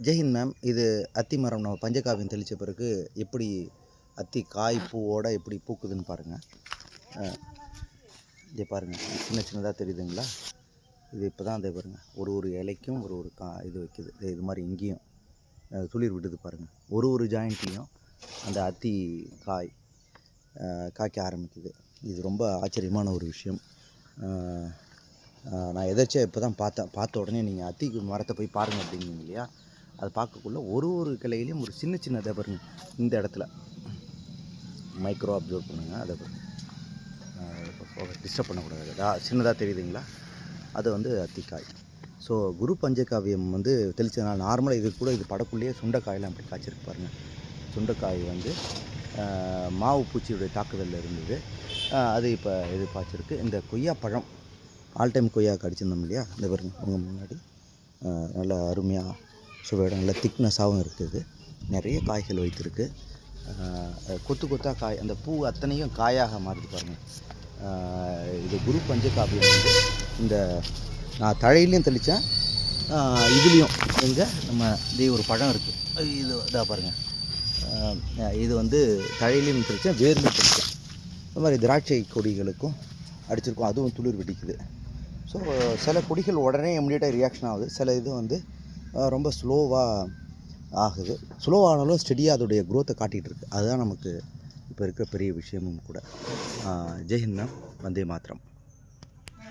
ஜெய்ஹிந்த் ma'am இது அத்தி மரம் நம்ம பஞ்சகாவியம் தெளித்த பிறகு எப்படி அத்தி காய் பூவோட எப்படி பூக்குதுன்னு பாருங்கள் இங்கே பாருங்கள் சின்ன சின்னதாக தெரியுதுங்களா? இது இப்போ தான் அதை பாருங்கள் ஒரு ஒரு இலைக்கும் ஒரு ஒரு கா இது வைக்குது. இது- இது மாதிரி இங்கேயும் துளிர் விடுது பாருங்கள் ஒரு ஒரு ஜாயிண்ட்லேயும் அந்த அத்தி காய் காய்க்க ஆரம்பிக்குது. இது ரொம்ப ஆச்சரியமான ஒரு விஷயம். நான் எதாச்சும் இப்போ தான் பார்த்தேன். பார்த்த உடனே நீங்கள் அத்தி மரத்தை போய் பாருங்கள் அப்படிங்க இல்லையா? அது பார்க்கக்குள்ள ஒரு ஒரு கிளையிலையும் ஒரு சின்ன சின்ன இதை பாருங்க. இந்த இடத்துல. மைக்ரோ அப்சர்வ் பண்ணுங்கள் அதை பாருங்க. டிஸ்டர்ப் பண்ணக்கூடாது. அதா சின்னதாக தெரியுதுங்களா? அது வந்து அத்திக்காய். ஸோ குரு பஞ்சகாவியம் வந்து தெளிச்சதுனால நார்மலாக இது கூட இது படக்குள்ளேயே சுண்டைக்காயெல்லாம் அப்படி காய்ச்சிருக்கு பாருங்கள் சுண்டைக்காய் வந்து மாவு பூச்சியுடைய தாக்குதலில் இருந்தது. அது இப்போ இது பாய்ச்சிருக்கு இந்த கொய்யா பழம் ஆல் டைம் கொய்யா கடிச்சிருந்தோம் இல்லையா? இந்த பாருங்க உங்கள் முன்னாடி. நல்லா அருமையாக ஸோ நல்ல திக்னஸாகவும் இருக்குது. நிறைய காய்கள் வைத்திருக்கு. கொத்து கொத்தாக காய் அந்த பூ அத்தனையும் காயாக மாறுது பாருங்கள் இது குரு பஞ்சகாவியம் வந்து இந்த நான் தழையிலையும் தெளித்தேன். இதுலேயும் எங்கே நம்ம இதே ஒரு பழம் இருக்குது இது இதாக பாருங்கள் இது வந்து தழையிலையும் தெளித்தேன் வேர்லையும் தெளித்தேன். இந்த மாதிரி திராட்சை கொடிகளுக்கும் அடிச்சிருக்கோம். அதுவும் துளிர் வெடிக்குது. ஸோ சில கொடிகள் உடனே இம்மிடியட்டாக ரியாக்ஷன் ஆகுது. சில இது வந்து ரொம்ப ஸ்லோவாக ஆகுது. ஸ்லோவானாலும் ஸ்டெடியாக அதோடைய க்ரோத்தை காட்டிகிட்டு இருக்கு அதுதான் நமக்கு இப்போ இருக்கிற பெரிய விஷயமும் கூட. ஜெய்ஹிந்த் மேம் வந்தே மாத்திரம்